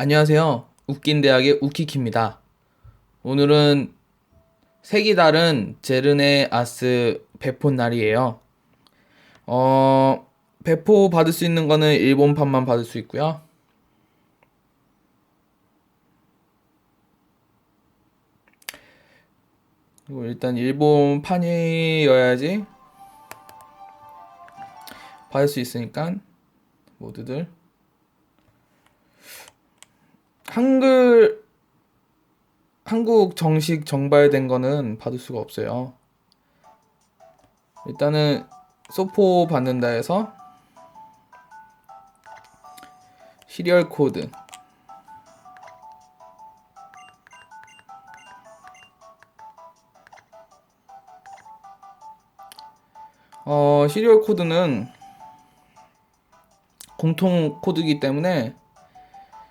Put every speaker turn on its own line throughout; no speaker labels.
안녕하세요. 웃긴 대학의 우키키입니다. 오늘은 색이 다른 제르네 아스 배포 날이에요. 어, 배포 받을 수 있는 거는 일본판만 받을 수 있고요. 일단 일본판이어야지 받을 수 있으니까 모두들 한글 한국 정식 정발된 거는 받을 수가 없어요. 일단은 소포 받는다 해서 시리얼 코드 어, 시리얼 코드는 공통 코드이기 때문에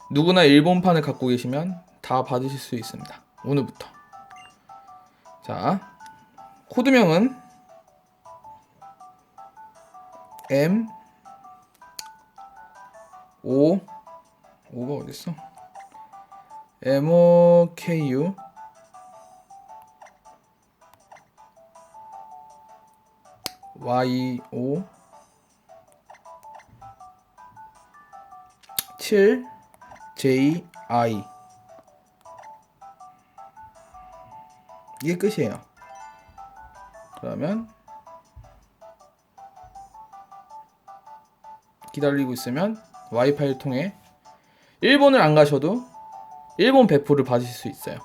누구나 일본판을 갖고 계시면 다 받으실 수 있습니다. 오늘부터. 자, 코드명은 M O O가 어딨어? M O K U Y O 7 J I 이게 끝이에요. 그러면 기다리고 있으면 와이파이를 통해 일본을 안 가셔도 일본 배포를 받으실 수 있어요.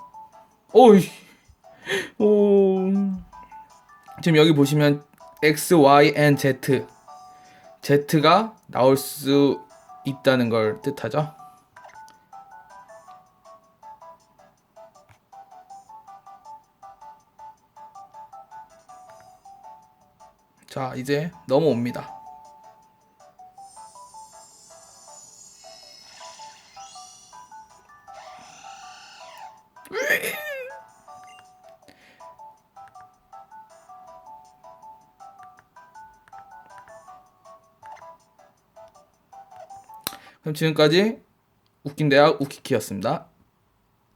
오이 오 지금 여기 보시면 X, Y, and Z Z가 나올 수 있다는 걸 뜻하죠. 자, 이제 넘어옵니다. 그럼 지금까지 웃긴 대학 우키키였습니다.